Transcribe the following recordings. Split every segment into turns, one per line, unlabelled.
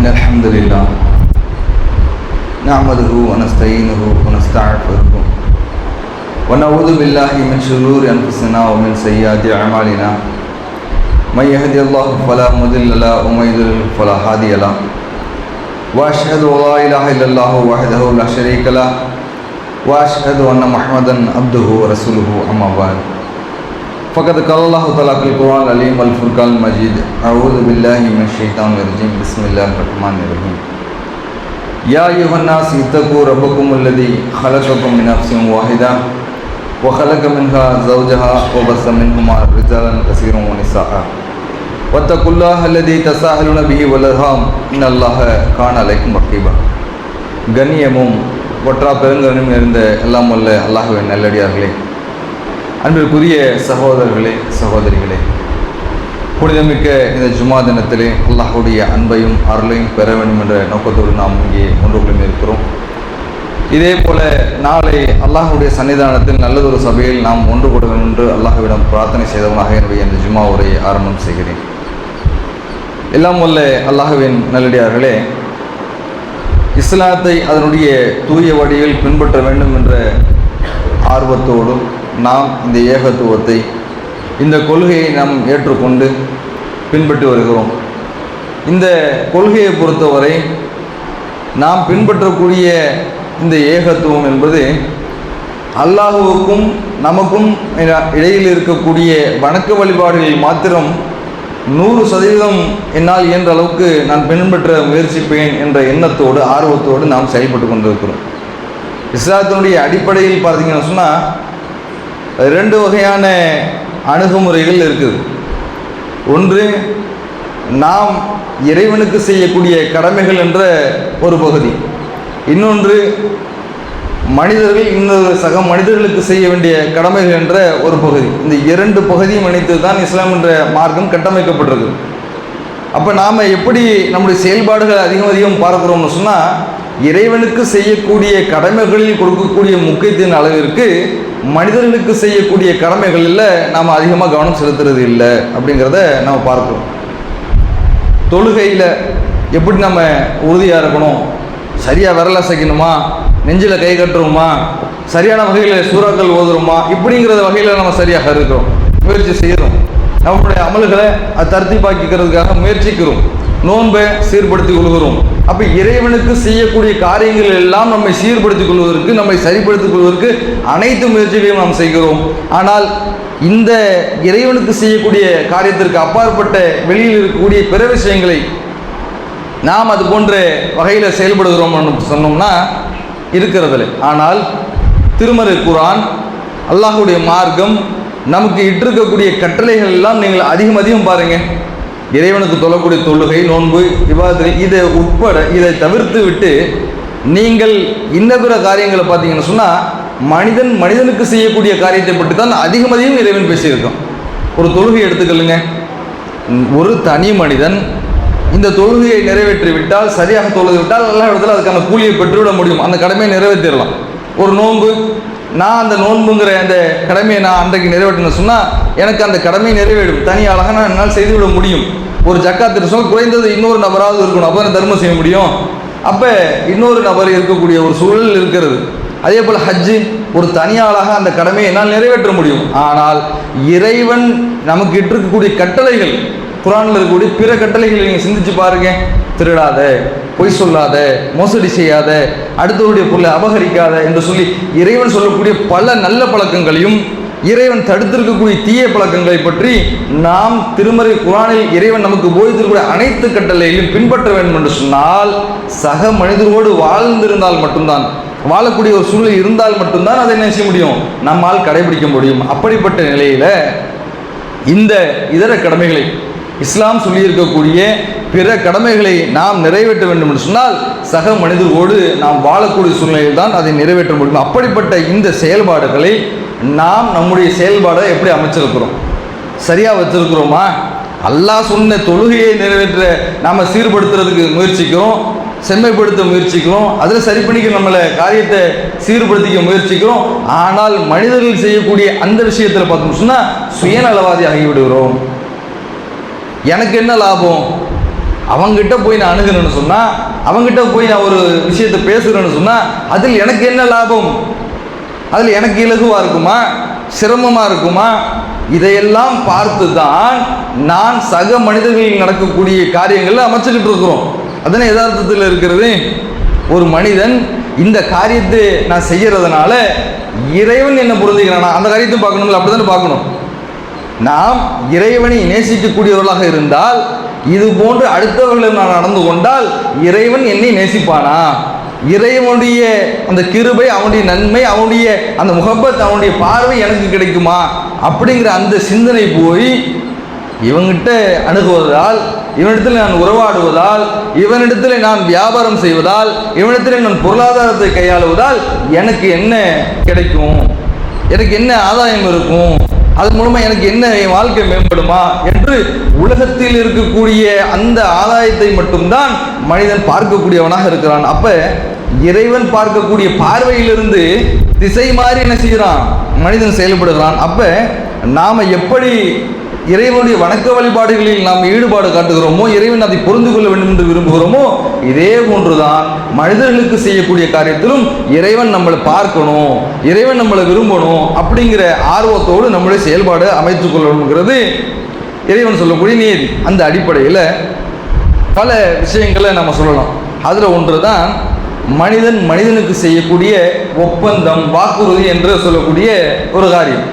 إن الحمد لله نعمده ونستعينه ونستعفره ونعوذ بالله من شرور أنفسنا ومن سيئات أعمالنا. من يهدي الله فلا مضل له ومن يضلل فلا هادي له. وأشهد أن لا إله إلا الله وحده لا شريك له. وأشهد أن محمدا عبده ورسوله أما بعد. فقد قال الله تعالى في القرآن العليم والفرقان المجيد أعوذ بالله من الشيطان الرجيم بسم الله الرحمن الرحيم يا أيها الناس اتقوا ربكم الذي خلقكم من نفس واحدة وخلق منها زوجها وبث منهما رجالا كثيرا ونساء واتقوا الله الذي تساءلون به والأرحام إن الله كان عليكم رقيبا கண்ணியமும் ஒற்றா பெருங்கனும் இருந்த எல்லாம் வல்ல அல்லாஹுவின் நல்லடியார்களே அன்பிற்குரிய சகோதரர்களே சகோதரிகளே புனிதமிக்க இந்த ஜுமா தினத்திலே அல்லாஹுடைய அன்பையும் அருளையும் பெற வேண்டும் என்ற நோக்கத்தோடு நாம் இங்கே ஒன்று இருக்கிறோம் இதே போல நாளை அல்லாஹுடைய சன்னிதானத்தில் நல்லதொரு சபையில் நாம் ஒன்று கூட வேண்டும் என்று அல்லாஹுவிடம் பிரார்த்தனை செய்தவனாக என்னுடைய இந்த ஜுமா உரையை ஆரம்பம் செய்கிறேன். எல்லாம் வல்ல அல்லாஹுவின் நல்லடியார்களே இஸ்லாத்தை அதனுடைய தூய வழியில் பின்பற்ற வேண்டும் என்ற ஆர்வத்தோடும் நாம் இந்த ஏகத்துவத்தை இந்த கொள்கையை நாம் ஏற்றுக்கொண்டு பின்பற்றி வருகிறோம். இந்த கொள்கையை பொறுத்தவரை நாம் பின்பற்றக்கூடிய இந்த ஏகத்துவம் என்பது அல்லாஹுவுக்கும் நமக்கும் இடையில் இருக்கக்கூடிய வணக்க வழிபாடுகளில் மாத்திரம் நூறு சதவீதம் என்னால் இயன்ற அளவுக்கு நான் பின்பற்ற முயற்சிப்பேன் என்ற எண்ணத்தோடு ஆர்வத்தோடு நாம் செயல்பட்டு கொண்டிருக்கிறோம். இஸ்லாத்தினுடைய அடிப்படையில் பார்த்தீங்கன்னு சொன்னால் ரெண்டு வகையான அணுகுமுறைகள் இருக்குது. ஒன்று நாம் இறைவனுக்கு செய்யக்கூடிய கடமைகள் என்ற ஒரு பகுதி. இன்னொன்று மனிதர்கள் இன்னொரு சக மனிதர்களுக்கு செய்ய வேண்டிய கடமைகள் என்ற ஒரு பகுதி. இந்த இரண்டு பகுதியும் இணைத்து தான் இஸ்லாம் என்ற மார்க்கம் கட்டமைக்கப்பட்டிருக்கு. அப்போ நாம் எப்படி நம்முடைய செயல்பாடுகள் அதிகம் அதிகம் பார்க்குறோம்னு சொன்னால் இறைவனுக்கு செய்யக்கூடிய கடமைகளில் கொடுக்கக்கூடிய முக்கியத்தின் அளவிற்கு மனிதர்களுக்கு செய்யக்கூடிய கடமைகளில் நாம் அதிகமாக கவனம் செலுத்துறது இல்லை அப்படிங்கிறத நம்ம பார்க்குறோம். தொழுகையில் எப்படி நம்ம உறுதியாக இருக்கணும்? சரியாக விரல அசைக்கணுமா? நெஞ்சில் கை கட்டுறோமா? சரியான வகையில் சூறாக்கள் ஓதுறோமா? இப்படிங்கிறத வகையில் நம்ம சரியாக இருக்கிறோம். முயற்சி செய்கிறோம் நம்மளுடைய அமல்களை அது தர்த்திப்பாக்கிக்கிறதுக்காக முயற்சிக்கிறோம். நோன்பை சீர்படுத்திக் கொள்கிறோம். அப்போ இறைவனுக்கு செய்யக்கூடிய காரியங்கள் எல்லாம் நம்மை சீர்படுத்திக் கொள்வதற்கு நம்மை சரிப்படுத்திக் கொள்வதற்கு அனைத்து முயற்சிகளையும் நாம் செய்கிறோம். ஆனால் இந்த இறைவனுக்கு செய்யக்கூடிய காரியத்திற்கு அப்பாற்பட்ட வெளியில் இருக்கக்கூடிய பிற விஷயங்களை நாம் அது போன்ற வகையில் செயல்படுகிறோம் சொன்னோம்னா இருக்கிறதில்ல. ஆனால் திருமறை குரான் அல்லாஹுடைய மார்க்கம் நமக்கு இட்டிருக்கக்கூடிய கட்டளைகள் எல்லாம் நீங்கள் அதிகம் அதிகம் பாருங்கள் இறைவனுக்கு தொழக்கூடிய தொழுகை நோன்பு விவாதத்தில் இதை உட்பட இதை தவிர்த்து விட்டு நீங்கள் இன்ன பிற காரியங்களை பார்த்தீங்கன்னு சொன்னால் மனிதன் மனிதனுக்கு செய்யக்கூடிய காரியத்தை பற்றி தான் அதிகம் அதிகம் இறைவன் பேசியிருக்கோம் ஒரு தொழுகை எடுத்துக்கலுங்க ஒரு தனி மனிதன் இந்த தொழுகையை நிறைவேற்றி விட்டால் சரியாக தொழுது விட்டால் எல்லா இடத்துல அதுக்கான கூலியை பெற்றுவிட முடியும். அந்த கடமையை நிறைவேற்றிடலாம். ஒரு நோன்பு நான் அந்த நோன்புங்கிற அந்த கடமையை நான் அன்றைக்கு நிறைவேற்றினேன் சொன்னால் எனக்கு அந்த கடமை நிறைவேறும். தனி அழகாக நான் என்னால் செய்துவிட முடியும். ஒரு ஜக்காத்து சொன்னால் குறைந்தது இன்னொரு நபராவது இருக்கணும். அப்போ நான் தர்மம் செய்ய முடியும்? அப்போ இன்னொரு நபர் இருக்கக்கூடிய ஒரு சூழல் இருக்கிறது. அதே போல் ஹஜ்ஜு ஒரு தனியாளாக அந்த கடமையை என்னால் நிறைவேற்ற முடியும். ஆனால் இறைவன் நமக்கு இட்டிருக்கக்கூடிய கட்டளைகள் குரானில் இருக்கக்கூடிய பிற கட்டளைகளை நீங்கள் சிந்திச்சு பாருங்கள் திருடாத பொய் சொல்லாத மோசடி செய்யாத அடுத்தவருடைய பொருளை அபகரிக்காத என்று சொல்லி இறைவன் சொல்லக்கூடிய பல நல்ல பழக்கங்களையும் இறைவன் தடுத்திருக்கக்கூடிய தீய பழக்கங்களை பற்றி நாம் திருமறை குரானில் இறைவன் நமக்கு போதித்திருக்கூடிய அனைத்து கட்டளையிலும் பின்பற்ற வேண்டும் என்று சொன்னால் சக மனிதரோடு வாழ்ந்திருந்தால் மட்டும்தான் வாழக்கூடிய ஒரு சூழ்நிலை இருந்தால் மட்டும்தான் அதை என்ன செய்ய முடியும்? நம்மால் கடைபிடிக்க முடியும். அப்படிப்பட்ட நிலையில் இந்த இதர கடமைகளை இஸ்லாம் சொல்லியிருக்கக்கூடிய பிற கடமைகளை நாம் நிறைவேற்ற வேண்டும் என்று சொன்னால் சக மனிதர்களோடு நாம் வாழக்கூடிய சூழ்நிலையில் தான் அதை நிறைவேற்ற முடியும். அப்படிப்பட்ட இந்த செயல்பாடுகளை நாம் நம்முடைய செயல்பாடை எப்படி அமைச்சிருக்கிறோம்? சரியாக வச்சிருக்கிறோமா? அல்லாஹ் சொன்ன தொழுகையை நிறைவேற்ற நாம் சீர்படுத்துறதுக்கு முயற்சிக்கிறோம் செம்மைப்படுத்த முயற்சிக்கிறோம் அதில் சரி பண்ணிக்க நம்மளை காரியத்தை சீர்படுத்திக்க முயற்சிக்கிறோம். ஆனால் மனிதர்கள் செய்யக்கூடிய அந்த விஷயத்தில் பார்த்தோம்னு சொன்னால் சுயநலவாதி ஆகிவிடுகிறோம் எனக்கு என்ன லாபம்? அவங்ககிட்ட போய் நான் அணுகிறேன்னு சொன்னால் அவங்ககிட்ட போய் நான் ஒரு விஷயத்தை பேசுகிறேன்னு சொன்னால் அதில் எனக்கு என்ன லாபம்? அதில் எனக்கு இலகுவாக இருக்குமா? சிரமமாக இருக்குமா? இதையெல்லாம் பார்த்து தான் நான் சக மனிதர்களில் நடக்கக்கூடிய காரியங்களில் அமைச்சுக்கிட்டு இருக்கிறோம். அதனை யதார்த்தத்தில் இருக்கிறது? ஒரு மனிதன் இந்த காரியத்தை நான் செய்கிறதுனால இறைவன் என்ன புரிஞ்சுக்கிறானா? அந்த காரியத்தையும் பார்க்கணும்ல அப்படி தானே பார்க்கணும்? நாம் இறைவனை நேசிக்கக்கூடியவர்களாக இருந்தால் இது போன்று அடுத்தவர்களை நான் நடந்து கொண்டால் இறைவன் என்னை நேசிப்பானா? இறைவனுடைய அந்த கிருபை அவனுடைய நன்மை அவனுடைய அந்த முகப்பத் அவனுடைய பார்வை எனக்கு கிடைக்குமா? அப்படிங்கிற அந்த சிந்தனை போய் இவங்கிட்ட அணுகுவதால் இவனிடத்தில் நான் உறவாடுவதால் இவனிடத்தில் நான் வியாபாரம் செய்வதால் இவனிடத்தில் நான் பொருளாதாரத்தை கையாளுவதால் எனக்கு என்ன கிடைக்கும்? எனக்கு என்ன ஆதாயம் இருக்கும்? அது மூலமாக எனக்கு என்ன என் வாழ்க்கை மேம்படுமா என்று உலகத்தில் இருக்கக்கூடிய அந்த ஆதாயத்தை மட்டும்தான் மனிதன் பார்க்கக்கூடியவனாக இருக்கிறான். அப்ப இறைவன் பார்க்கக்கூடிய பார்வையிலிருந்து திசை மாறி என்ன செய்கிறான்? மனிதன் செயல்படுகிறான். அப்ப நாம எப்படி இறைவனுடைய வணக்க வழிபாடுகளில் நாம் ஈடுபாடு காட்டுகிறோமோ இறைவன் அதை புரிந்து கொள்ள வேண்டும் என்று விரும்புகிறோமோ இதே போன்றுதான் மனிதர்களுக்கு செய்யக்கூடிய காரியத்திலும் இறைவன் நம்மளை பார்க்கணும் இறைவன் நம்மளை விரும்பணும் அப்படிங்கிற ஆர்வத்தோடு நம்மளுடைய செயல்பாடு அமைத்துக் கொள்ளணுங்கிறது இறைவன் சொல்லக்கூடிய நீதி. அந்த அடிப்படையில் பல விஷயங்களை நம்ம சொல்லலாம். அதில் ஒன்று தான் மனிதன் மனிதனுக்கு செய்யக்கூடிய ஒப்பந்தம் வாக்குறுதி என்று சொல்லக்கூடிய ஒரு காரியம்.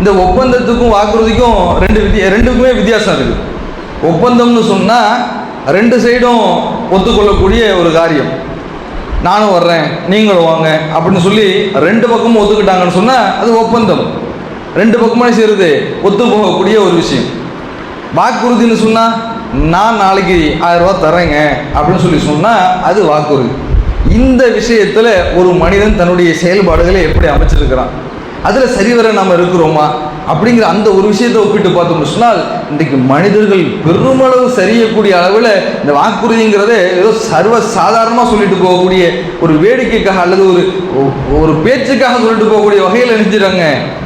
இந்த ஒப்பந்தத்துக்கும் வாக்குறுதிக்கும் ரெண்டு வித்திய ரெண்டுக்குமே வித்தியாசம் இருக்குது ஒப்பந்தம்னு சொன்னால் ரெண்டு சைடும் ஒத்துக்கொள்ளக்கூடிய ஒரு காரியம். நானும் வர்றேன் நீங்களும் வாங்க அப்படின்னு சொல்லி ரெண்டு பக்கமும் ஒத்துக்கிட்டாங்கன்னு சொன்னால் அது ஒப்பந்தம். ரெண்டு பக்கமும் செய்கிறது ஒத்து போகக்கூடிய ஒரு விஷயம். வாக்குறுதின்னு சொன்னால் நான் நாளைக்கு ஆயிரம் ரூபா தரேங்க அப்படின்னு சொல்லி சொன்னால் அது வாக்குறுதி. இந்த விஷயத்தில் ஒரு மனிதன் தன்னுடைய செயல்பாடுகளை எப்படி அமைச்சிருக்கிறான்? அதில் சரிவர நாம் இருக்கிறோமா? அப்படிங்கிற அந்த ஒரு விஷயத்தை ஒப்பிட்டு பார்த்தோம்னு சொன்னால் இன்றைக்கு மனிதர்கள் பெருமளவு சரியக்கூடிய அளவில் இந்த வாக்குறுதிங்கிறத ஏதோ சர்வ சாதாரணமாக சொல்லிட்டு போகக்கூடிய ஒரு வேடிக்கைக்காக அல்லது ஒரு ஒரு பேச்சுக்காக சொல்லிட்டு போகக்கூடிய வகையில் நினைச்சிட்டாங்க.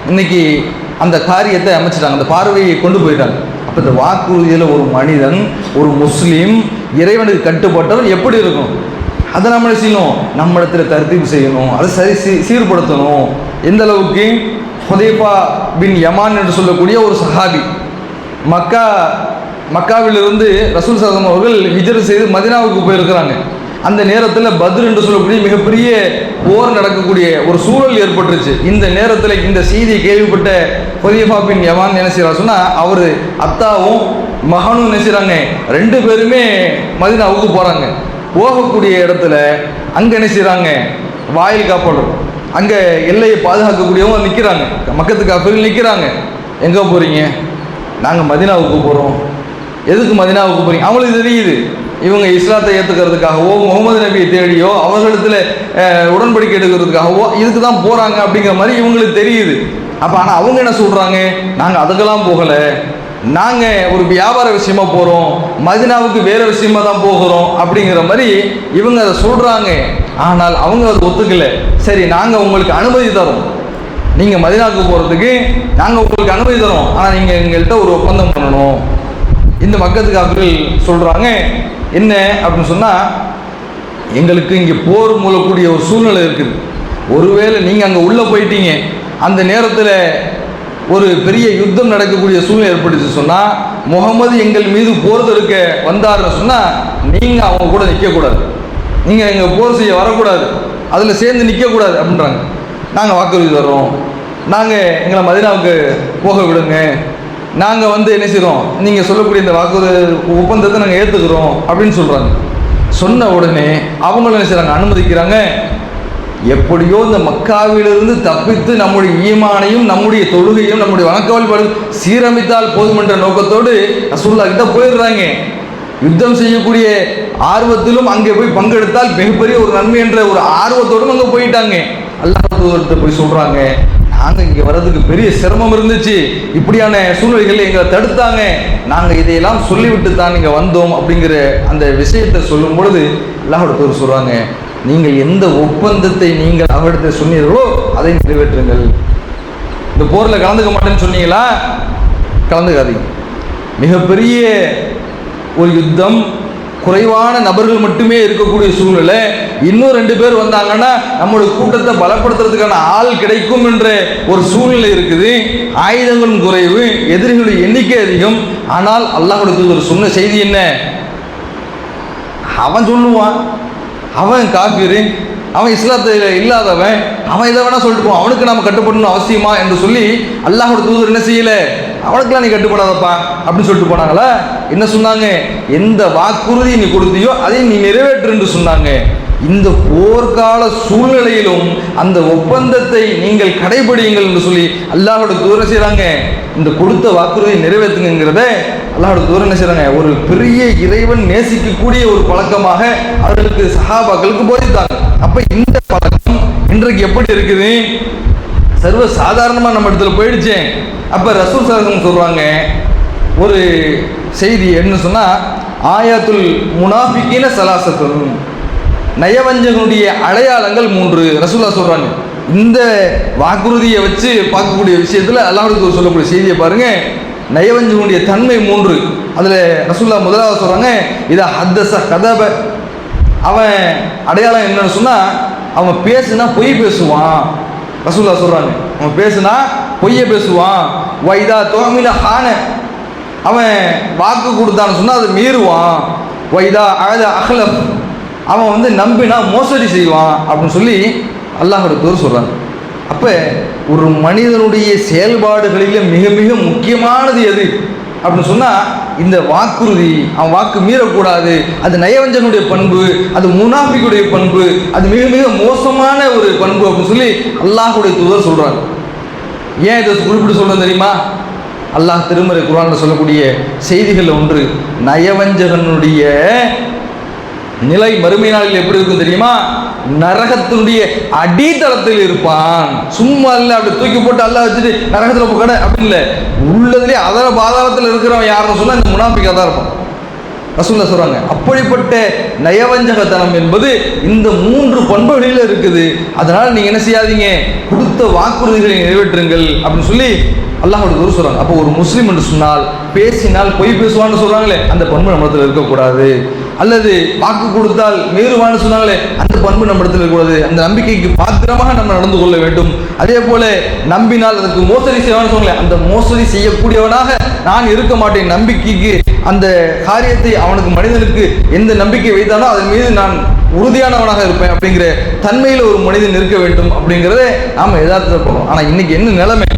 இன்னைக்கு அந்த காரியத்தை அமைச்சிட்டாங்க. அந்த பார்வையை கொண்டு போயிட்டாங்க. அப்போ இந்த வாக்குறுதியில் ஒரு மனிதன் ஒரு முஸ்லீம் இறைவனுக்கு கட்டுப்பட்டவன் எப்படி இருக்கும்? அதை நம்ம செய்யணும்? நம்ம இடத்துல தர்த்தீப் செய்யணும். அதை சரி சீ சீர்படுத்தணும். எந்த அளவுக்கு ஹுதைஃபா பின் யமான் என்று சொல்லக்கூடிய ஒரு சஹாபி. மக்கா மக்காவிலிருந்து ரசூல் சதம் அவர்கள் ஹிஜர் செய்து மதினாவுக்கு போயிருக்கிறாங்க. அந்த நேரத்தில் பத்ர் என்று சொல்லக்கூடிய மிகப்பெரிய போர் நடக்கக்கூடிய ஒரு சூழல் ஏற்பட்டுருச்சு. இந்த நேரத்தில் இந்த செய்தியை கேள்விப்பட்ட ஹுதைஃபா பின் யமான் என்ன செய்கிறார் சொன்னால் அவர் அத்தாவும் மகனும் என்ன செய்கிறாங்க ரெண்டு பேருமே மதினாவுக்கு போகிறாங்க போகக்கூடிய இடத்துல அங்கே என்ன செய்கிறாங்க வாயில் காப்பாளர் அங்கே எல்லையை பாதுகாக்கக்கூடியவங்க நிற்கிறாங்க மக்கத்து காப்பீர்கள் நிற்கிறாங்க எங்கே போகிறீங்க நாங்கள் மதினாவுக்கு போகிறோம் எதுக்கு மதினாவுக்கு போகிறீங்க அவங்களுக்கு தெரியுது. இவங்க இஸ்லாத்தை ஏற்றுக்கிறதுக்காகவோ முகமது நபியை தேடியோ அவர்களிடத்தில் உடன்படிக்கை எடுக்கிறதுக்காகவோ இதுக்கு தான் போகிறாங்க அப்படிங்கிற மாதிரி இவங்களுக்கு தெரியுது. அப்போ ஆனால் அவங்க என்ன சொல்கிறாங்க நாங்கள் அதுக்கெல்லாம் போகலை. நாங்கள் ஒரு வியாபார விஷயமா போகிறோம் மதினாவுக்கு வேறு விஷயமா தான் போகிறோம் அப்படிங்கிற மாதிரி இவங்க அதை சொல்கிறாங்க ஆனால் அவங்க அதை ஒத்துக்கல. சரி நாங்கள் உங்களுக்கு அனுமதி தரோம். நீங்கள் மதினாவுக்கு போகிறதுக்கு நாங்கள் உங்களுக்கு அனுமதி தரோம். ஆனால் நீங்கள் எங்கள்கிட்ட ஒரு ஒப்பந்தம் பண்ணணும். இந்த மக்கத்துக்கு அவர்கள் சொல்கிறாங்க என்ன? அப்படின்னு சொன்னால் எங்களுக்கு இங்கே போர் மூலக்கூடிய ஒரு சூழ்நிலை இருக்குது. ஒருவேளை நீங்கள் அங்கே உள்ளே போயிட்டீங்க. அந்த நேரத்தில் ஒரு பெரிய யுத்தம் நடக்கக்கூடிய சூழ்நிலை ஏற்பட்டுச்சு சொன்னால் முகமது எங்கள் மீது போர் தொடுக்க வந்தாருன்னு சொன்னால் நீங்கள் அவங்க கூட நிற்கக்கூடாது நீங்கள் எங்கள் போர் செய்ய வரக்கூடாது. அதில் சேர்ந்து நிற்கக்கூடாது அப்படின்றாங்க. நாங்கள் வாக்குறுதி தர்றோம். நாங்கள் எங்களை மதினாவுக்கு போக விடுங்க. நாங்கள் வந்து என்ன செய்கிறோம் நீங்கள் சொல்லக்கூடிய இந்த வாக்குறுதி ஒப்பந்தத்தை நாங்கள் ஏற்றுக்கிறோம் அப்படின்னு சொல்கிறாங்க சொன்ன உடனே அவங்களும் என்ன செய்கிறாங்க அனுமதிக்கிறாங்க. எப்படியோ இந்த மக்காவிலிருந்து தப்பித்து நம்முடைய ஈமானையும் நம்முடைய தொழுகையும் நம்முடைய வணக்க வழிபாடு சீரமைத்தால் போதும் என்ற நோக்கத்தோடு ரசூல்லா கிட்ட போயிடுறாங்க. யுத்தம் செய்யக்கூடிய ஆர்வத்திலும் அங்கே போய் பங்கெடுத்தால் மிகப்பெரிய ஒரு நன்மை என்ற ஒரு ஆர்வத்தோடும் அங்கே போயிட்டாங்க. அல்லாஹ் போய் சொல்றாங்க நாங்கள் இங்கே வர்றதுக்கு பெரிய சிரமம் இருந்துச்சு. இப்படியான சூழ்நிலைகள் எங்களை தடுத்தாங்க. நாங்கள் இதையெல்லாம் சொல்லிவிட்டு தான் இங்கே வந்தோம். அப்படிங்கிற அந்த விஷயத்தை சொல்லும் பொழுது அல்லாஹோட சொல்கிறாங்க நீங்கள் எந்த ஒப்பந்தத்தை நீங்கள் அவரிடத்தில் சொன்னீர்களோ அதை நிறைவேற்றுங்கள். இந்த போரில் கலந்துக்க மாட்டேன்னு சொன்னீங்களா? கலந்துக்காதீங்க. மிகப்பெரிய ஒரு யுத்தம் குறைவான நபர்கள் மட்டுமே இருக்கக்கூடிய சூழ்நிலை. இன்னும் ரெண்டு பேர் வந்தாங்கன்னா நம்மளுடைய கூட்டத்தை பலப்படுத்துறதுக்கான ஆள் கிடைக்கும் என்ற ஒரு சூழ்நிலை இருக்குது. ஆயுதங்களும் குறைவு எதிரிகளுடைய எண்ணிக்கை அதிகம். ஆனால் அல்லாஹ் ஒரு சொன்ன செய்தி என்ன? அவன் சொல்லுவான். அவன் காப்பீரு அவன் இஸ்லாத்தில் இல்லாதவன் அவன் இதை வேணால் சொல்லிட்டு போவான் அவனுக்கு நம்ம கட்டுப்படணும் அவசியமா என்று சொல்லி அல்லாஹோட தூதர் என்ன செய்யல? அவனுக்கெல்லாம் நீ கட்டுப்படாதப்பா அப்படின்னு சொல்லிட்டு போனாங்களா? என்ன சொன்னாங்க? எந்த வாக்குறுதி நீ கொடுத்தியோ அதை நீ நிறைவேற்று என்று சொன்னாங்க. இந்த போர்க்கால சூழ்நிலையிலும் அந்த ஒப்பந்தத்தை நீங்கள் கடைபிடியுங்கள் என்று சொல்லி அல்லாஹோட தூரம் செய்கிறாங்க இந்த கொடுத்த வாக்குறுதியை நிறைவேற்றுங்கிறத அல்லாஹோட தூரம் என்ன செய்கிறாங்க ஒரு பெரிய இறைவன் நேசிக்கக்கூடிய ஒரு பழக்கமாக அவர்களுக்கு சஹாபாக்களுக்கு போதித்தாங்க. அப்போ இந்த பழக்கம் இன்றைக்கு எப்படி இருக்குது? சர்வ சாதாரணமாக நம்ம இடத்துல போயிடுச்சே. அப்போ ரசூல் சாதகம் சொல்கிறாங்க ஒரு செய்தி என்ன சொன்னால் ஆயாத்துல் முனாஃபிக்கின சலாசத்துன். நயவஞ்சகனுடைய அடையாளங்கள் மூன்று. ரசூல்லா சொல்கிறாங்க இந்த வாக்குறுதியை வச்சு பார்க்கக்கூடிய விஷயத்தில் அல்லாஹுக்கு சொல்லக்கூடிய செய்தியை பாருங்கள் நயவஞ்சனுடைய தன்மை மூன்று. அதில் ரசூல்லா முதலாவது சொல்கிறாங்க இதை ஹத்தச கதப. அவன் அடையாளம் என்னன்னு சொன்னால் அவன் பேசுனா பொய் பேசுவான். ரசூல்லா சொல்கிறாங்க அவன் பேசுனா பொய்யை பேசுவான். வைதா தோமில ஹான. அவன் வாக்கு கொடுத்தான்னு சொன்னால் அதை மீறுவான். வைதா அழத அகலப் அவன் வந்து நம்பினா மோசடி செய்வான் அப்படின்னு சொல்லி அல்லாஹோட பேர் சொல்கிறாங்க அப்போ ஒரு மனிதனுடைய செயல்பாடுகளில் மிக மிக முக்கியமானது எது? அப்படின்னு சொன்னால் இந்த வாக்குறுதி அவன் வாக்கு மீறக்கூடாது அது நயவஞ்சனுடைய பண்பு அது முனாஃபிக்குடைய பண்பு அது மிக மிக மோசமான ஒரு பண்பு அப்படின்னு சொல்லி அல்லாஹுடைய தூதர் சொல்கிறாங்க ஏன் இதை குறிப்பிட்டு சொல்கிறேன் தெரியுமா? அல்லாஹ் திருமறை குரானில் சொல்லக்கூடிய செய்திகளில் ஒன்று நயவஞ்சகனுடைய நிலை மறுமை நாளில் எப்படி இருக்கும் தெரியுமா? நரகத்தினுடைய அடித்தளத்தில் இருப்பான். சும்மா இல்லை அப்படி தூக்கி போட்டு அல்ல வச்சுட்டு நரகத்தில் போய் கடை அப்படி இல்லை. உள்ளதுலேயே அதர பாதாளத்தில் இருக்கிறவன் யாருன்னு சொன்னால் இந்த முனாஃபிக்காக தான் இருப்பான். ரசூல்லா சொல்றாங்க அப்படிப்பட்ட நயவஞ்சகத்தனம் என்பது இந்த மூன்று பண்புகளில் இருக்குது. அதனால நீங்க என்ன செய்யாதீங்க? கொடுத்த வாக்குறுதிகளை நிறைவேற்றுங்கள். அப்படின்னு சொல்லி அல்லாஹோட குரு சொல்றாங்க. அப்போ ஒரு முஸ்லீம் என்று சொன்னால் பேசினால் பொய் பேசுவான்னு சொல்றாங்களே அந்த பண்பு நம்மளத்தில் இருக்கக்கூடாது. அல்லது வாக்கு கொடுத்தால் மீறுவான்னு சொன்னாங்களே அந்த பண்பு நம்ம இடத்துல இருக்கக்கூடாது அந்த நம்பிக்கைக்கு பாத்திரமாக நம்ம நடந்து கொள்ள வேண்டும். அதே போல நம்பினால் அதுக்கு மோசடி செய்வான்னு சொன்னாங்களே அந்த மோசடி செய்யக்கூடியவனாக நான் இருக்க மாட்டேன். நம்பிக்கைக்கு அந்த காரியத்தை அவனுக்கு மனிதனுக்கு எந்த நம்பிக்கை வைத்தானோ அதன் மீது நான் உறுதியானவனாக இருப்பேன் அப்படிங்கிற தன்மையில் ஒரு மனிதன் இருக்க வேண்டும் அப்படிங்கிறத நாம் யதார்த்தத்தில் போகணும் ஆனால் இன்னைக்கு என்ன நிலைமை?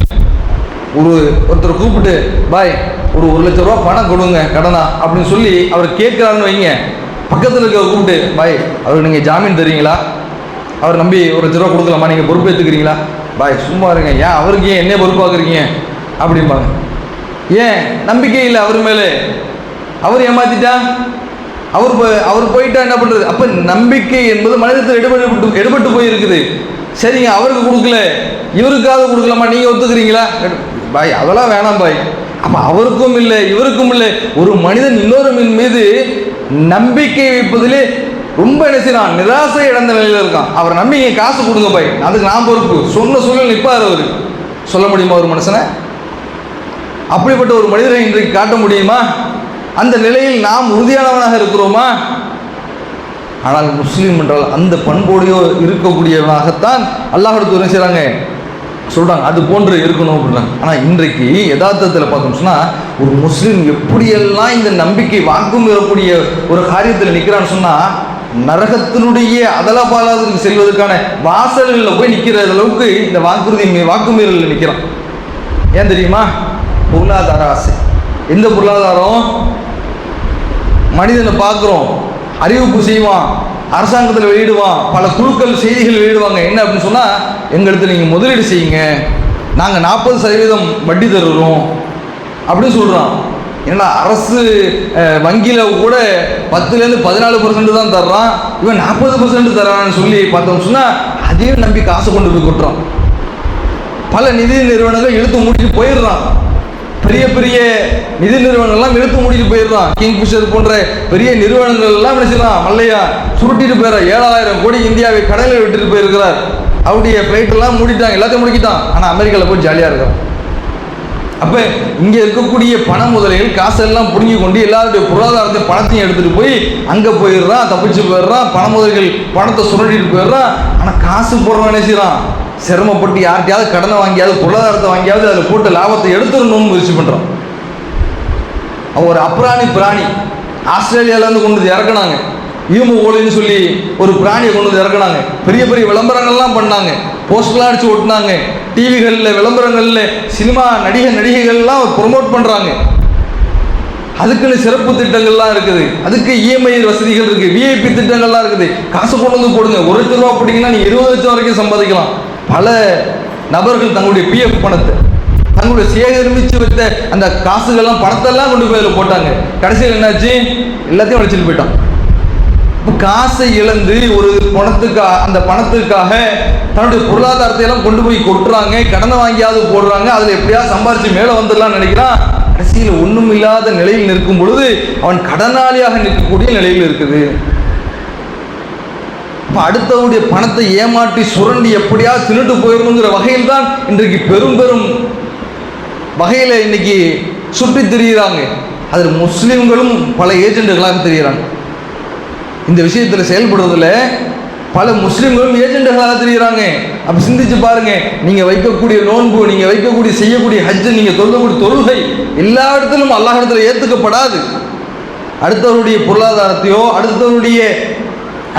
ஒரு ஒருத்தர் கூப்பிட்டு பாய் ஒரு ஒரு லட்ச ரூபா பணம் கொடுங்க கடனா அப்படின்னு சொல்லி அவர் கேட்குறாருன்னு வைங்க. பக்கத்தில் இருக்க கூப்பிட்டு பாய் அவருக்கு நீங்கள் ஜாமீன் தருவீங்களா? அவர் நம்பி ஒரு லட்ச ரூபா கொடுக்கலாமா? நீங்கள் பொறுப்பேற்றுக்கிறீங்களா பாய் சும்மா இருங்க. ஏன் அவருக்கு ஏன் என்ன பொறுப்பாக்குறீங்க அப்படிம்பாங்க. ஏன்? நம்பிக்கை இல்லை அவர் மேலே. அவர் ஏமாத்திட்டா? அவர் போய் அவர் போயிட்டா என்ன பண்ணுறது அப்போ நம்பிக்கை என்பது மனிதத்தில் எடுபட்டு எடுபட்டு போயிருக்குது. சரிங்க அவருக்கு கொடுக்கல. இவருக்காவது கொடுக்கலாமா? நீங்கள் ஒத்துக்கிறீங்களா? பாய் அதெல்லாம் வேணாம் பாய். அப்போ அவருக்கும் இல்லை இவருக்கும் இல்லை. ஒரு மனிதன் இன்னொரு மீது நம்பிக்கை வைப்பதிலே ரொம்ப என்ன செய்யறான்? நிராசை இழந்த நிலையில் இருக்கான். அவர் நம்பிக்கை காசு கொடுங்க பாய். அதுக்கு நான் பொறுப்பு. சொன்ன சூழல் நிற்பார் அவர். சொல்ல முடியுமா ஒரு மனுஷனை? அப்படிப்பட்ட ஒரு மனிதரை இன்றைக்கு காட்ட முடியுமா? அந்த நிலையில் நாம் உறுதியானவனாக இருக்கிறோமா? ஆனால் முஸ்லீம் என்றால் அந்த பண்போடையோ இருக்கக்கூடியவனாகத்தான் அல்லாஹோட துறை செய்கிறாங்க சொல்கிறாங்க அது போன்று இருக்கணும் அப்படின்னாங்க. ஆனால் இன்றைக்கு யதார்த்தத்தில் பார்த்தோம் சொன்னால் ஒரு முஸ்லீம் எப்படியெல்லாம் இந்த நம்பிக்கை வாக்கும் வரக்கூடிய ஒரு காரியத்தில் நிற்கிறான்னு சொன்னால் நரகத்தினுடைய அதலபாலாதத்துக்கு செல்வதற்கான வாசல்களில் போய் நிற்கிற அளவுக்கு இந்த வாக்குறுதி வாக்குமீறலில் நிற்கிறான் ஏன் தெரியுமா? பொருளாதார ஆசை. எந்த பொருளாதாரம்? மனிதனை பார்க்குறோம் அறிவிப்பு செய்வான் அரசாங்கத்தில் வெளியிடுவான் பல குழுக்கள் செய்திகள் வெளியிடுவாங்க. என்ன அப்படின்னு சொன்னால் எங்களுக்கு நீங்கள் முதலீடு செய்யுங்க. நாங்கள் நாற்பது சதவீதம் வட்டி தருகிறோம். அப்படின்னு சொல்கிறான் ஏன்னா அரசு வங்கியில் கூட பத்துலேருந்து பதினாலு பர்சன்ட் தான் தர்றான். இவன் நாற்பது பர்சன்ட் தரான்னு சொல்லி பார்த்தோம் சொன்னால் அதையும் நம்பி காசு கொண்டு போய் கொட்டுறான். பல நிதி நிறுவனங்கள் இழுத்து மூடிட்டு போயிடுறான். பெரிய பெரிய நிதி நிறுவனங்கள்லாம் இழுத்து மூடிட்டு போயிடுறான். கிங்ஃபிஷர் போன்ற பெரிய நிறுவனங்கள் எல்லாம் நினைச்சிடலாம் மல்லையா சுருட்டிட்டு போயிடறான். ஏழாயிரம் கோடி இந்தியாவை கடலில் விட்டுட்டு போயிருக்கிறார். அவருடைய ஃப்ளைட் எல்லாம் மூடிட்டாங்க. எல்லாத்தையும் முடிக்கிட்டான். ஆனால் அமெரிக்காவில் போய் ஜாலியாக இருக்கான். அப்ப இங்க இருக்கக்கூடிய பண முதலைகள் காசெல்லாம் புடுங்கி கொண்டு எல்லாருடைய பொருளாதாரத்தை பணத்தையும் எடுத்துட்டு போய் அங்க போயிடுறான் தப்பிச்சு போயிடுறான். பண முதல்கள் பணத்தை சுரண்டிட்டு போயிடுறான். ஆனா காசு போடுறான் நினைச்சிடறான் சிரமப்பட்டு யார்கிட்டயாவது கடனை வாங்கியாவது பொருளாதாரத்தை வாங்கியாவது அதில் போட்டு லாபத்தை எடுத்துடணும்னு முயற்சி பண்ணுறோம் அவன் ஒரு அப்ராணி பிராணி. ஆஸ்திரேலியாவிலேருந்து கொண்டு வந்து இறக்குனாங்க. ஈமு ஓலின்னு சொல்லி ஒரு பிராணியை கொண்டு வந்து இறக்குனாங்க. பெரிய பெரிய விளம்பரங்கள்லாம் பண்ணாங்க. போஸ்டர்லாம் அடிச்சு ஓட்டினாங்க டிவிகளில் விளம்பரங்களில் சினிமா நடிகை நடிகைகள்லாம் ப்ரொமோட் பண்ணுறாங்க அதுக்குன்னு சிறப்பு திட்டங்கள்லாம் இருக்குது. அதுக்கு இஎம்ஐ வசதிகள் இருக்குது விஐபி திட்டங்கள்லாம் இருக்குது. காசு கொண்டு வந்து போடுங்க. ஒரு லட்ச ரூபா பிடிங்கன்னா நீங்கள் இருபது லட்சம் வரைக்கும் சம்பாதிக்கலாம். பல நபர்கள் தங்களுடைய பிஎஃப் பணத்தை தங்களுடைய சேகரித்து வைத்த அந்த காசுகள்லாம் பணத்தெல்லாம் கொண்டு போய் அதில் போட்டாங்க. கடைசியில் என்னாச்சு? எல்லாத்தையும் அடிச்சுட்டு போயிட்டான். இப்போ காசை இழந்து ஒரு பணத்துக்காக அந்த பணத்துக்காக தன்னுடைய பொருளாதாரத்தை எல்லாம் கொண்டு போய் கொட்டுறாங்க கடனை வாங்கியாவது போடுறாங்க அதில் எப்படியாவது சம்பாரிச்சு மேலே வந்துடலாம்னு நினைக்கிறான். கடைசியில் ஒன்றும் இல்லாத நிலையில் நிற்கும் பொழுது அவன் கடனாளியாக நிற்கக்கூடிய நிலையில் இருக்குது. இப்போ அடுத்தவருடைய பணத்தை ஏமாற்றி சுரண்டி எப்படியா திருட்டு போயிடணுங்கிற வகையில் தான் இன்றைக்கு பெரும் பெரும் வகையில் இன்னைக்கு சுற்றி திரிகிறாங்க அதில் முஸ்லீம்களும் பல ஏஜெண்டுகளாக தெரிகிறாங்க இந்த விஷயத்தில் செயல்படுறதில் பல முஸ்லீம்களும் ஏஜென்ட்டுகளாக தெரிகிறாங்க அப்போ சிந்திச்சு பாருங்க நீங்கள் வைக்கக்கூடிய நோன்பு நீங்கள் வைக்கக்கூடிய செய்யக்கூடிய ஹஜ்ஜு நீங்கள் தொழுகக்கூடிய தொழுகை எல்லா இடத்திலும் அல்லாஹ் இடத்துல ஏற்றுக்கப்படாது அடுத்தவருடைய பொருளாதாரத்தையோ அடுத்தவருடைய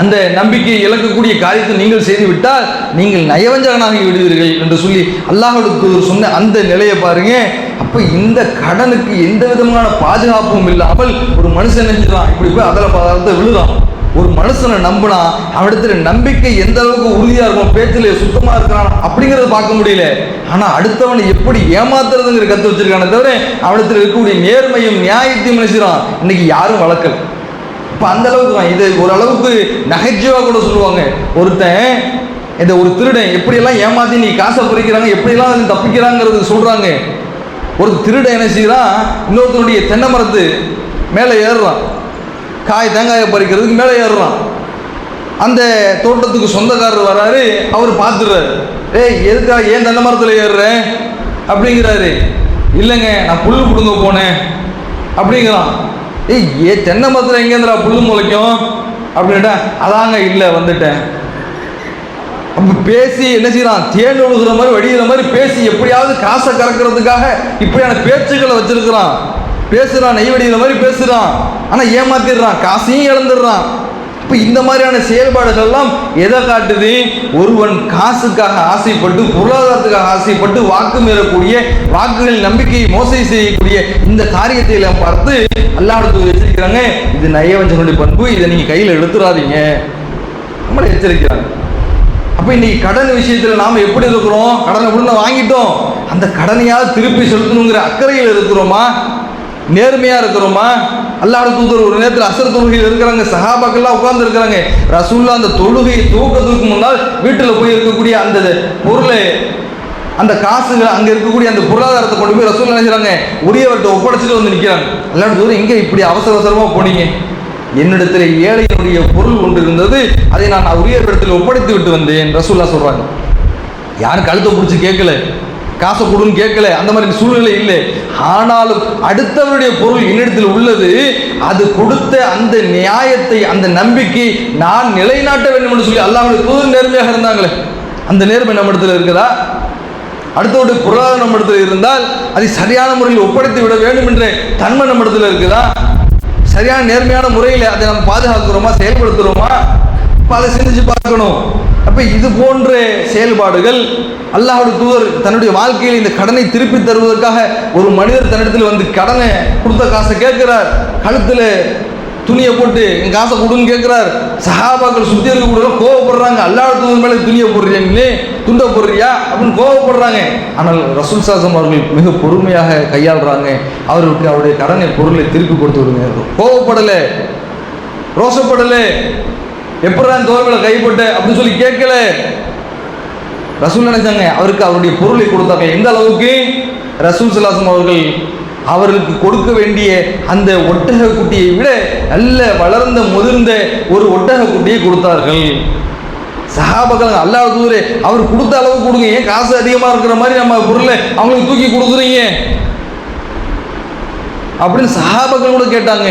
அந்த நம்பிக்கையை இழக்கக்கூடிய காரியத்தை நீங்கள் செய்து விட்டால் நீங்கள் நயவஞ்சகனாகி விடுவீர்கள் என்று சொல்லி அல்லாஹுடைய சொன்ன அந்த நிலையை பாருங்க. அப்போ இந்த கடனுக்கு எந்த விதமான பாதுகாப்பும் இல்லாமல் ஒரு மனுஷன் நினைச்சிடலாம் இப்படி போய் அதில் பதார்த்தத்தை விழுதான் ஒரு மனுஷனை நம்பினா அவனிடத்துல நம்பிக்கை எந்த அளவுக்கு உறுதியாக இருக்கும் பேச்சில் சுத்தமாக இருக்கிறான் அப்படிங்கிறத பார்க்க முடியல. ஆனால் அடுத்தவனை எப்படி ஏமாத்துறதுங்கிற கற்று வச்சிருக்கானே தவிர அவனிடத்தில் இருக்கக்கூடிய நேர்மையும் நியாயத்தையும் நினைச்சிடான் இன்னைக்கு யாரும் வளர்க்கல. இப்போ அந்த அளவுக்கு தான். இது ஓரளவுக்கு நகைச்சுவாக கூட சொல்லுவாங்க. ஒருத்தன் இந்த ஒரு திருடன் எப்படியெல்லாம் ஏமாத்தி நீ காசை பறிக்கிறாங்க எப்படியெல்லாம் அதில் தப்பிக்கிறாங்கிறது சொல்கிறாங்க ஒரு திருடன் என்ன செய்கிறான் இன்னொருத்தனுடைய தென்னை மரத்து மேலே ஏறுறான். காய் தேங்காயை பறிக்கிறதுக்கு மேலே ஏறுறான். அந்த தோட்டத்துக்கு சொந்தக்காரர் வராரு அவர் பார்த்துடுறாரு ஏய் எதுக்காக ஏன் தென்னை மரத்தில் ஏறுறேன் அப்படிங்கிறாரு. இல்லைங்க நான் புல் பிடுங்க போனேன். அப்படிங்கிறான். ஏய் ஏ தென்னை மரத்தில் எங்கேருந்துடா புல் முளைக்கும்? அப்படின்ட்டா அதாங்க இல்லை வந்துட்டேன். அப்போ பேசி என்ன செய்யறான்? தேன் ஒழுகிற மாதிரி வடிகிற மாதிரி பேசி எப்படியாவது காசை கறக்கிறதுக்காக இப்படியான பேச்சுக்களை வச்சிருக்கிறான். பேசுகிறான் நெய் வடிகிற மாதிரி பேசுகிறான் ஆனால் ஏமாத்திடுறான் காசையும் இழந்துடுறான். இப்போ இந்த மாதிரியான செயல்பாடுகள்லாம் எதை காட்டுது? ஒருவன் காசுக்காக ஆசைப்பட்டு பொருளாதாரத்துக்காக ஆசைப்பட்டு வாக்கு மீறக்கூடிய வாக்குகளின் நம்பிக்கையை மோசடி செய்யக்கூடிய இந்த காரியத்தை எல்லாம் பார்த்து அல்லாடத்து எச்சரிக்கிறாங்க. இது நயவஞ்சனுடைய பண்பு. இதை நீங்கள் கையில் எடுத்துடாதீங்க. நம்மளை எச்சரிக்கிறாங்க. அப்போ இன்னைக்கு கடன் விஷயத்தில் நாம் எப்படி இருக்கிறோம்? கடனை உடனே வாங்கிட்டோம். அந்த கடனையாவது திருப்பி செலுத்தணுங்கிற அக்கறையில் இருக்கிறோமா? நேர்மையாக இருக்கிறோமா? அல்லாஹ் தூதர் ஒரு நேரத்தில் அசர் தொழுகையில் இருக்கிறாங்க சஹாபாக்கெல்லாம் உட்கார்ந்து இருக்கிறாங்க ரசூல்லா அந்த தொழுகையை தூக்கத்துக்கு முன்னால் வீட்டில் போய் இருக்கக்கூடிய அந்த பொருளை அந்த காசுகள் அங்கே இருக்கக்கூடிய அந்த பொருளாதாரத்தை கொண்டு போய் ரசூல் நினைக்கிறாங்க உரியவர்கிட்ட ஒப்படைச்சிட்டு வந்து நிற்கிறாங்க அல்லாஹ் தூதர் எங்கே இப்படி அவசர அவசரமாக போனீங்க? என்னிடத்தில் ஏழையினுடைய பொருள் ஒன்று இருந்தது அதை நான் உரியவரிடத்தில் ஒப்படைத்து விட்டு வந்தேன் ரசூல்லா சொல்கிறாங்க யாரும் கழுத்தை பிடிச்சி கேட்கல. காசை கொடுன்னு கேட்கல அந்த மாதிரி சூழ்நிலை இல்லை. ஆனாலும் அடுத்தவருடைய பொருள் என்னிடத்தில் உள்ளது அது கொடுத்த அந்த நியாயத்தை அந்த நம்பிக்கை நான் நிலைநாட்ட வேண்டும் என்று சொல்லி அல்லாஹ்வுடைய தூதர் நேர்மையாக இருந்தாங்களே. அந்த நேர்மை நம்ம இடத்துல இருக்குதா? அடுத்தவருடைய பொருளாதாரம் நம்ம இடத்துல இருந்தால் அதை சரியான முறையில் ஒப்படைத்து விட வேண்டும் என்ற தன்மை நம்ம இடத்துல இருக்குதா? சரியான நேர்மையான முறையில் அதை நம்ம பாதுகாக்கிறோமா செயல்படுத்துகிறோமா இப்போ அதை சிந்திச்சு பார்க்கணும். அப்போ இது போன்ற செயல்பாடுகள் அல்லாஹோட தூதர் தன்னுடைய வாழ்க்கையில் இந்த கடனை திருப்பி தருவதற்காக ஒரு மனிதர் தன்னிடத்தில் வந்து கடனை கொடுத்த காசை கேட்கிறார். கழுத்தில் துணியை போட்டு என் காசை கொடுன்னு கேட்குறார். சஹாபாக்கள் சுற்றி இருக்க கூட கோவப்படுறாங்க. அல்லாஹ் தூதர் மேலே துணியை போடுறீங்களே துண்டை போடுறியா? அப்படின்னு கோவப்படுறாங்க. ஆனால் ரசூல் சாசம் அவர்கள் மிக பொறுமையாக கையாளுறாங்க. அவர்களுக்கு அவருடைய கடனை பொருளை திருப்பி கொடுத்து விடுங்க. கோவப்படலை ரோசப்படலை எப்படிதான் தோல்வியில் கைப்பட்ட அப்படின்னு சொல்லி கேட்கல. ரசூல் நினைச்சாங்க அவருக்கு அவருடைய பொருளை கொடுத்தாங்க எந்த அளவுக்கு? ரசூல் சலாசம் அவர்கள் அவர்களுக்கு கொடுக்க வேண்டிய அந்த ஒட்டக குட்டியை விட நல்ல வளர்ந்த முதிர்ந்த ஒரு ஒட்டக குட்டியை கொடுத்தார்கள். சஹாபக்கள் அல்லாஹ் தூரே அவர் கொடுத்த அளவு கொடுங்க. ஏன் காசு அதிகமாக இருக்கிற மாதிரி நம்ம பொருளை அவங்களுக்கு தூக்கி கொடுக்குறீங்க? அப்படின்னு சஹாபர்கள் கூட கேட்டாங்க.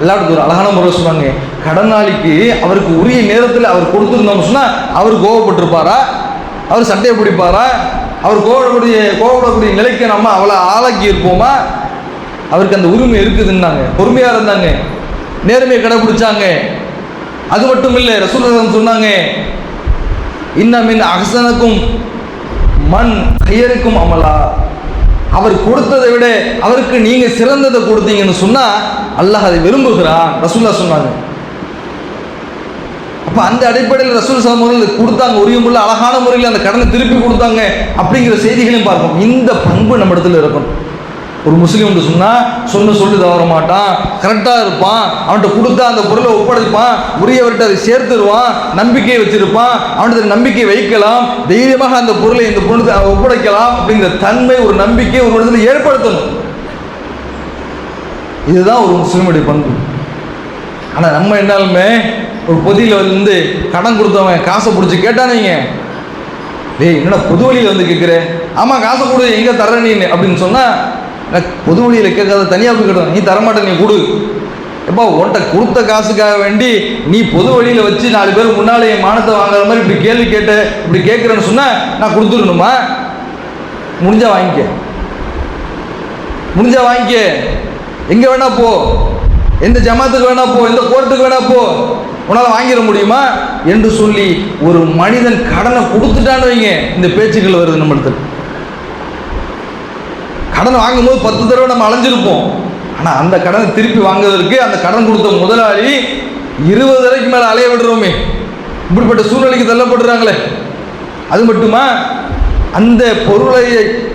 எல்லாத்துக்கும் ஒரு அழகான முறை சொன்னாங்க. கடனாளிக்கு அவருக்கு உரிய நேரத்தில் அவர் கொடுத்துருந்தோம்னு சொன்னால் அவர் கோவப்பட்டிருப்பாரா? அவர் சட்டையை பிடிப்பாரா? அவர் கோவப்படக்கூடிய கோவப்படக்கூடிய நிலைக்கு நம்ம அவளை ஆளாக்கி இருப்போமா? அவருக்கு அந்த உரிமை இருக்குதுன்னாங்க. பொறுமையாக இருந்தாங்க. நேர்மையை கடைபிடிச்சாங்க அது மட்டும் இல்லை ரசூல் சொன்னாங்க இன்னமின் அகசனுக்கும் மண் கையருக்கும் அமலா. அவர் கொடுத்ததை விட அவருக்கு நீங்கள் சிறந்ததை கொடுத்தீங்கன்னு சொன்னால் அல்லாஹ் அதை விரும்புகிறான். ரசூல்லா சொன்னாங்க. அப்போ அந்த அடிப்படையில் ரசூல் சமூகங்கள் கொடுத்தாங்க. உரியமுள்ள அழகான முறையில் அந்த கடனை திருப்பி கொடுத்தாங்க அப்படிங்கிற செய்திகளையும் பார்ப்போம். இந்த பண்பு நம்ம இடத்துல இருக்கணும். ஒரு முஸ்லீம் சொன்னால் சொன்ன சொல்லி தவற மாட்டான். கரெக்டாக இருப்பான். அவன்கிட்ட கொடுத்தா அந்த பொருளை ஒப்படைப்பான். உரியவர்கிட்ட அதை சேர்த்துருவான். நம்பிக்கையை வச்சிருப்பான். அவன்கிட்ட நம்பிக்கை வைக்கலாம். தைரியமாக அந்த பொருளை இந்த பொருளுக்கு ஒப்படைக்கலாம். அப்படிங்கிற தன்மை ஒரு நம்பிக்கை ஒரு இடத்துல ஏற்படுத்தணும். இதுதான் ஒரு முஸ்லீமுடைய பண்பு. ஆனால் நம்ம என்னாலுமே ஒரு பொதியில் வந்து கடன் கொடுத்தவன் காசை பிடிச்சி கேட்டானீங்க டேய் என்னடா பொது வழியில் வந்து கேட்குறேன் ஆமாம் காசை கொடு எங்கே தர நீ? அப்படின்னு சொன்னால் பொது வழியில் கேட்காத தனியாக போய் கேட்டோம் நீ தரமாட்டே நீ கொடு. எப்பா உன்கிட்ட கொடுத்த காசுக்காக வேண்டி நீ பொது வழியில் வச்சு நாலு பேர் முன்னாலே என் மானத்தை வாங்குற மாதிரி இப்படி கேள்வி கேட்ட இப்படி கேட்குறேன்னு சொன்னால் நான் கொடுத்துடணுமா? முடிஞ்சா வாங்கிக்க. முடிஞ்சா வாங்கிக்க. எங்கே வேணா போ. எந்த ஜமாத்துக்கு வேணா போ எந்த கோர்ட்டுக்கு வேணா போ. உன்னால் வாங்கிட முடியுமா? என்று சொல்லி ஒரு மனிதன் கடனை கொடுத்துட்டான்னு வைங்க. இந்த பேச்சுக்கள் வருது நம்மளுக்கு கடன் வாங்கும்போது பத்து தடவை நம்ம அலைஞ்சிருப்போம். ஆனால் அந்த கடனை திருப்பி வாங்குவதற்கு அந்த கடன் கொடுத்த முதலாளி இருபது தடவைக்கு மேலே அலைய விடுறோமே. இப்படிப்பட்ட சூழ்நிலைக்கு தள்ளப்படுறாங்களே. அது மட்டுமா? அந்த பொருளை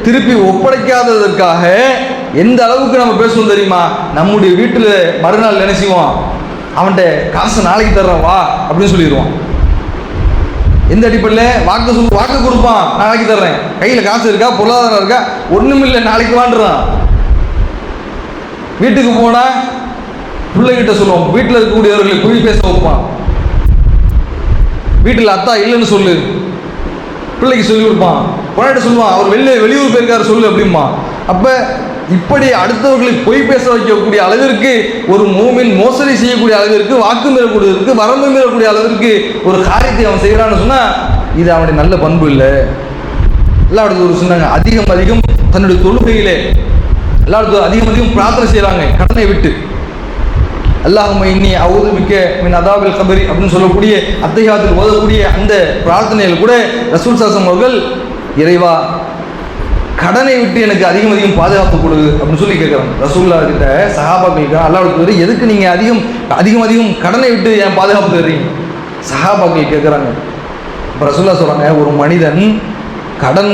திருப்பி ஒப்படைக்காததற்காக எந்த அளவுக்கு நம்ம பேசுவோம் தெரியுமா? நம்முடைய வீட்டில் மறுநாள் என்ன அவன்கிட்ட காசு நாளைக்கு தர்றான் வா அப்படின்னு சொல்லிடுவான் எந்த அடிப்படையில்? வாக்கு சொல் வாக்கு கொடுப்பான் நாளைக்கு தர்றேன். கையில் காசு இருக்கா? பொருளாதாரம் இருக்கா? ஒன்றும் இல்லை நாளைக்கு வாண்டுறான் வீட்டுக்கு போனால் பிள்ளைகிட்ட சொல்லுவோம் வீட்டில் இருக்கக்கூடியவர்களை குறி பேச வைப்பான். வீட்டில் அத்தா இல்லைன்னு சொல்லு. பிள்ளைக்கு சொல்லி கொடுப்பான். பொண்ணாட்ட சொல்லுவான் அவர் வெளியே வெளியூர் போயிருக்காரு சொல்லு அப்படிம்பா அப்போ இப்படி அடுத்தவர்களை பொய் பேச வைக்கக்கூடிய அளவிற்கு ஒரு மூமின் மோசடி செய்யக்கூடிய அளவிற்கு வாக்கு மீறக்கூடியதற்கு வரம்பு மீறக்கூடிய அளவிற்கு ஒரு காரியத்தை அவன் செய்கிறான்னு சொன்னால் இது அவனுடைய நல்ல பண்பு இல்லை. எல்லா ஒரு சொன்னாங்க அதிகம் அதிகம் தன்னுடைய தொழுகையிலே எல்லா அதிகம் அதிகம் பிரார்த்தனை செய்கிறாங்க கடனை விட்டு. அல்லாஹும இன்னி அவுது மிக்க மின் அதாபில் கபரி அப்படின்னு சொல்லக்கூடிய அத்தைகாத்தில் ஓதக்கூடிய அந்த பிரார்த்தனையில் கூட ரசூல் சாசம் அவர்கள் இறைவா கடனை விட்டு எனக்கு அதிகம் அதிகம் பாதுகாப்பு கொடு அப்படின்னு சொல்லி கேட்குறாங்க. ரசூல்லா கிட்ட சஹாபாக்களுக்கு அல்லாவுக்கு எதுக்கு நீங்கள் அதிகம் அதிகம் அதிகம் கடனை விட்டு ஏன் பாதுகாப்பு தர்றீங்க? சஹாபாக்கள் கேட்குறாங்க. இப்போ ரசூல்லா சொல்கிறாங்க ஒரு மனிதன் கடன்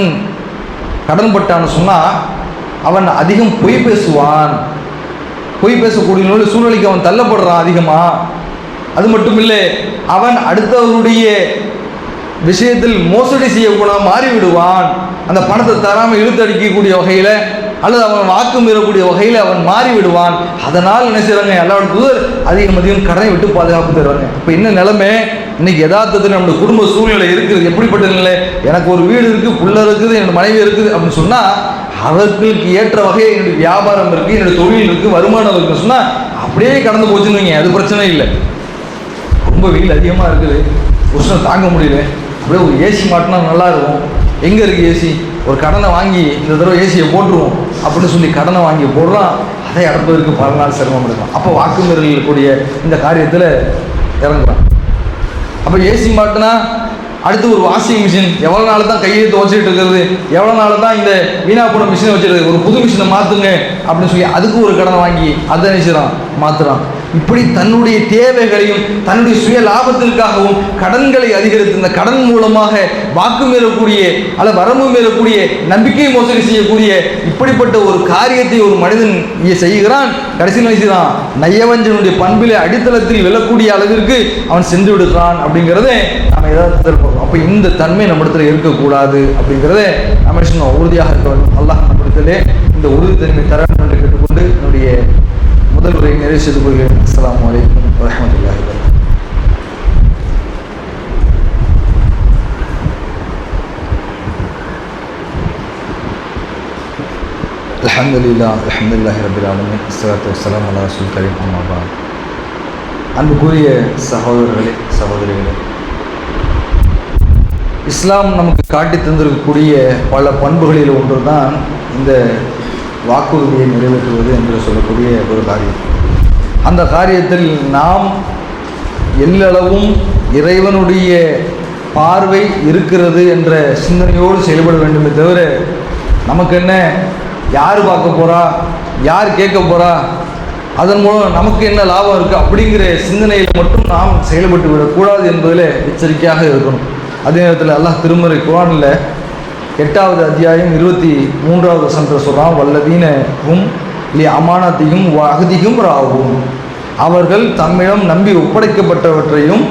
கடன் பட்டான்னு சொன்னால் அவன் அதிகம் பொய் பேசுவான். பொய் பேசக்கூடிய சூழ்நிலைக்கு அவன் தள்ளப்படுறான் அதிகமாக அது மட்டும் இல்லை அவன் அடுத்தவருடைய விஷயத்தில் மோசடி செய்யக்கூடாது மாறிவிடுவான். அந்த பணத்தை தராமல் இழுத்தடிக்கக்கூடிய வகையில் அல்லது அவன் வாக்கு மீறக்கூடிய வகையில் அவன் மாறி விடுவான் அதனால் என்ன செய்கிறாங்க எல்லா தூதர் அதிகம் அதிகம் கடனை விட்டு பாதுகாப்பு தருவாங்க இப்போ என்ன நிலைமை? இன்னைக்கு யதார்த்தத்தில் நம்மளுடைய குடும்ப சூழ்நிலை இருக்குது. எப்படிப்பட்ட நிலை? எனக்கு ஒரு வீடு இருக்குது புள்ள இருக்குது என்னோட மனைவி இருக்குது அப்படின்னு சொன்னால் அவர்களுக்கு ஏற்ற வகையை என்னுடைய வியாபாரம் இருக்குது என்னுடைய தொழில் இருக்குது வருமானம் இருக்குன்னு சொன்னால் அப்படியே கடந்து போச்சுன்னு வைங்க அது பிரச்சனை இல்லை. ரொம்ப வெயில் அதிகமாக இருக்குது. உஷ்ணம் தாங்க முடியல. அப்படியே ஒரு ஏசி மாட்டினா நல்லா இருக்கும். எங்கே இருக்குது ஏசி ஒரு கடனை வாங்கி இந்த தடவை ஏசியை போட்டுருவோம் அப்படின்னு சொல்லி கடனை வாங்கி போடுறான் அதை அடப்பதற்கு பல நாள் சிரமம் எடுக்கும் அப்போ வாக்குமீறல் கூடிய இந்த காரியத்தில் இறங்குறான் அப்போ ஏசி மாட்டினா அடுத்து ஒரு வாஷிங் மிஷின் எவ்வளோ நாள் தான் கையை துவச்சிட்டு இருக்கிறது? எவ்வளோ நாள் தான் இந்த வீணா போன மிஷினை வச்சுருது ஒரு புது மிஷினை மாற்றுங்க அப்படின்னு சொல்லி அதுக்கு ஒரு கடனை வாங்கி அதை நினைச்சிடான் மாற்றுறான் இப்படி தன்னுடைய தேவைகளையும் தன்னுடைய சுய லாபத்திற்காகவும் கடன்களை அதிகரித்து இந்த கடன் மூலமாக வாக்கு மீறக்கூடிய அல்ல வரம்பு மீறக்கூடிய நம்பிக்கை மோசடி செய்யக்கூடிய இப்படிப்பட்ட ஒரு காரியத்தை ஒரு மனிதன் செய்கிறான். கடைசியில் நினைச்சுதான் நயவஞ்சனுடைய பண்பிலே அடித்தளத்தில் வெல்லக்கூடிய அளவிற்கு அவன் சென்று விடுகிறான் அப்படிங்கிறதே நம்ம ஏதாவது அப்போ இந்த தன்மை நம்ம இடத்துல இருக்கக்கூடாது அப்படிங்கிறதே நம்ம உறுதியாக இருக்க வேண்டும் அல்லாஹ் நம்மிடத்திலே இந்த உறுதித்தன்மை தர என்று கேட்டுக்கொண்டு என்னுடைய முதல் உரை நிறைவு செய்து கொள்கிறேன். அஸ்லாம் வலைக்கம் வரமத்துல்லாஹி அல்ஹம்துலில்லா அல்ஹம்துலில்லாஹி ரபில் ஆலமின். அஸ்ஸலாத்து வஸ்ஸலாம் அலா ரசூல் கரீம். அம்மாபா அன்புக்குரிய சகோதரர்களே சகோதரிகளே. இஸ்லாம் நமக்கு காட்டி தந்திருக்கக்கூடிய பல பண்புகளில் ஒன்று தான் இந்த வாக்குறுதியை நிறைவேற்றுவது என்று சொல்லக்கூடிய ஒரு காரியம். அந்த காரியத்தில் நாம் எல்லளவும் இறைவனுடைய பார்வை இருக்கிறது என்ற சிந்தனையோடு செயல்பட வேண்டுமே தவிர நமக்கு என்ன யார் பார்க்க போகிறா யார் கேட்க போகிறா அதன் மூலம் நமக்கு என்ன லாபம் இருக்குது அப்படிங்கிற சிந்தனையில் மட்டும் நாம் செயல்பட்டு விடக்கூடாது என்பதில் எச்சரிக்கையாக இருக்கணும். அதே நேரத்தில் அல்லாஹ் திருமறை குரானில் எட்டாவது அத்தியாயம் இருபத்தி மூன்றாவது வசனத்தில் சொல்கிறான் வல்லவீனவும் இல்லை லி அமானத்தையும் அகதியும் ராகும் அவர்கள் தம்மிடம் நம்பி ஒப்படைக்கப்பட்டவற்றையும்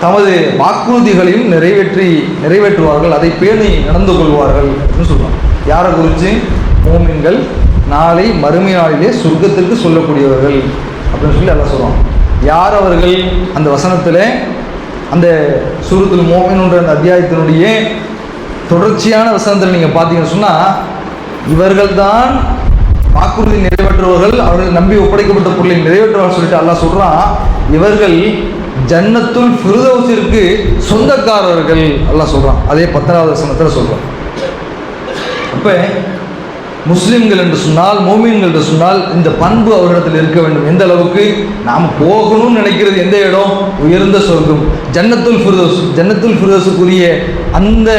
தமது வாக்குறுதிகளையும் நிறைவேற்றி நிறைவேற்றுவார்கள் அதை பேணி நடந்து கொள்வார்கள் என்று சொல்கிறான் யாரை குறித்து மோமின்கள் நாளை மறுமை நாளிலே சொர்க்கத்திற்கு சொல்லக்கூடியவர்கள் அப்படின்னு சொல்லி எல்லாம் சொல்கிறான் யார் அவர்கள் அந்த வசனத்தில்? அந்த சூரத்தில் மோமின்ன்ற அந்த அத்தியாயத்தினுடைய தொடர்ச்சியான வசனத்தில் நீங்கள் பார்த்தீங்கன்னு சொன்னால் இவர்கள்தான் வாக்குறுதி நிறைவேற்றுவர்கள் அவர்கள் நம்பி ஒப்படைக்கப்பட்ட பொருளை நிறைவேற்றுவார்கள் சொல்லிட்டு அல்லாஹ் சொல்கிறான் இவர்கள் ஜன்னத்துல் ஃபிருதௌசிற்கு சொந்தக்காரர்கள் எல்லாம் சொல்கிறான் அதே பத்தாவது வசனத்தில் சொல்கிறான் அப்போ முஸ்லீம்கள் என்று சொன்னால் மோமீன்கள் என்று சொன்னால் இந்த பண்பு அவரிடத்தில் இருக்க வேண்டும். எந்த அளவுக்கு? நாம் போகணும்னு நினைக்கிறது எந்த இடம்? உயர்ந்த சொர்க்கம். ஜன்னத்துல் ஃபிர்தோஸ் ஜன்னத்துல் ஃபிர்தோஸுக்குரிய அந்த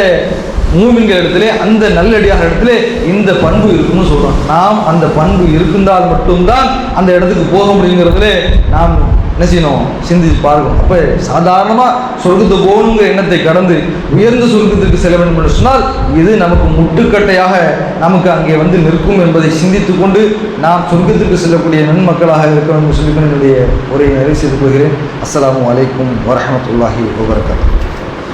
மூமின்கள் இடத்துல அந்த நல்லடியாக இடத்துல இந்த பண்பு இருக்குன்னு சொல்கிறோம் நாம் அந்த பண்பு இருந்தால் மட்டும்தான் அந்த இடத்துக்கு போக முடியுங்கிறதுல நாம் என்ன செய்யணும்? சிந்திச்சு பார்க்கணும். அப்போ சாதாரணமாக சொர்க்கத்தை போகணுங்கிற எண்ணத்தை கடந்து உயர்ந்த சொர்க்கத்திற்கு செல்ல வேண்டும் என்று சொன்னால் இது நமக்கு முட்டுக்கட்டையாக நமக்கு அங்கே வந்து நிற்கும் என்பதை சிந்தித்து கொண்டு நாம் சொர்க்கத்திற்கு செல்லக்கூடிய நன்மக்களாக இருக்க வேண்டும் சொல்லி என்னுடைய உரையை நிறைவு செய்து கொள்கிறேன். அஸ்லாம் அலைக்கும் வரமத்துல்லாஹி வபரகாத்துஹு